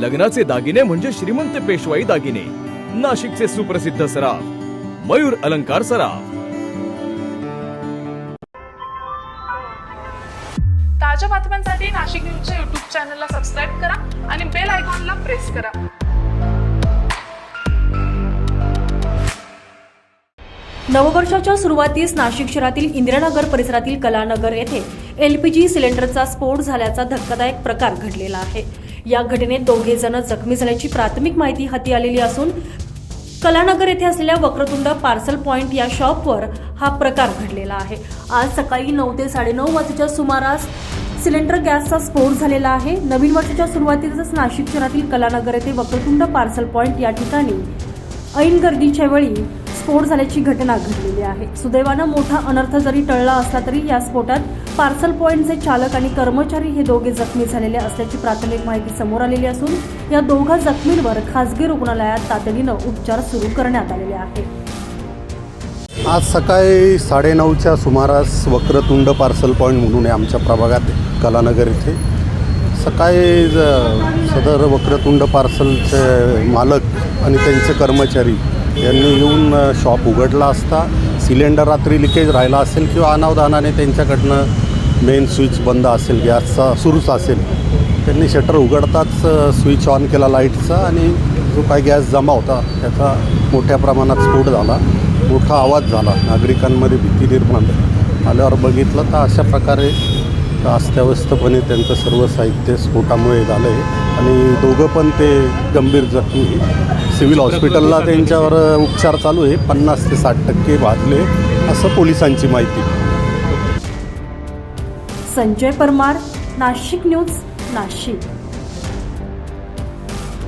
लग्नाचे दागिने म्हणजे श्रीमंत पेशवाई दागिने. नाशिकचे सुप्रसिद्ध सराफ. मयूर अलंकार सराफ. ताज्या बातम्यांसाठी नाशिक न्यूजच्या युट्यूब चॅनलला सबस्क्राईब करा आणि बेल आयकॉनला प्रेस करा. नववर्षाच्या सुरुवातीस नाशिक शहरातील इंदिरानगर परिसरातील कलानगर येथे एलपीजी सिलेंडरचा स्फोट झाल्याचा धक्कादायक प्रकार घडलेला आहे. या घटनेत दोघे जण जखमी झाल्याची प्राथमिक माहिती हाती आलेली असून कलानगर येथे असलेल्या वक्रतुंड पार्सल पॉइंट या शॉपवर हा प्रकार घडलेला आहे. आज सकाळी नऊ ते साडेनऊ वाजेच्या सुमारास सिलेंडर गॅसचा स्फोट झालेला आहे. नवीन वर्षाच्या सुरुवातीलाच नाशिक शहरातील कलानगर येथे वक्रतुंड पार्सल पॉइंट या ठिकाणी ऐन गर्दीच्या वेळी स्फोट झाल्याची घटना घडलेली आहे. सुदैवानं मोठा अनर्थ जरी टळला असला तरी या स्फोटात पार्सल पॉइंटचे चालक आणि कर्मचारी हे दोघे जखमी झालेले असल्याची प्राथमिक माहिती समोर आलेली असून या दोघा जखमींवर खासगी रुग्णालयात तातडीनं उपचार सुरू करण्यात आलेले आहेत आज सकाळी साडेनऊच्या सुमारास वक्रतुंड पार्सल पॉईंट म्हणून आहे आमच्या प्रभागात कलानगर इथे. सकाळी सदर वक्रतुंड पार्सलचे मालक आणि त्यांचे कर्मचारी यांनी येऊन शॉप उघडला असता. सिलेंडर रात्री लिकेज राहिला असेल किंवा अनावधानाने त्यांच्याकडनं मेन स्विच बंद असेल गॅसचा सुरूच असेल. त्यांनी शटर उघडताच स्विच ऑन केला लाईटचा आणि जो काही गॅस जमा होता त्याचा मोठ्या प्रमाणात स्फोट झाला. मोठा आवाज झाला. नागरिकांमध्ये भीती निर्माण झाली. आल्यावर बघितलं तर अशा प्रकारे अस्ताव्यस्तपणे त्यांचं सर्व साहित्य स्फोटामुळे झालं आहे आणि दोघं पण ते गंभीर जखमी. सिव्हिल हॉस्पिटलला त्यांच्यावर उपचार चालू आहे. पन्नास ते साठ टक्के भाजले असं पोलिसांची माहिती. संजय परमार नाशिक न्यूज नाशिक.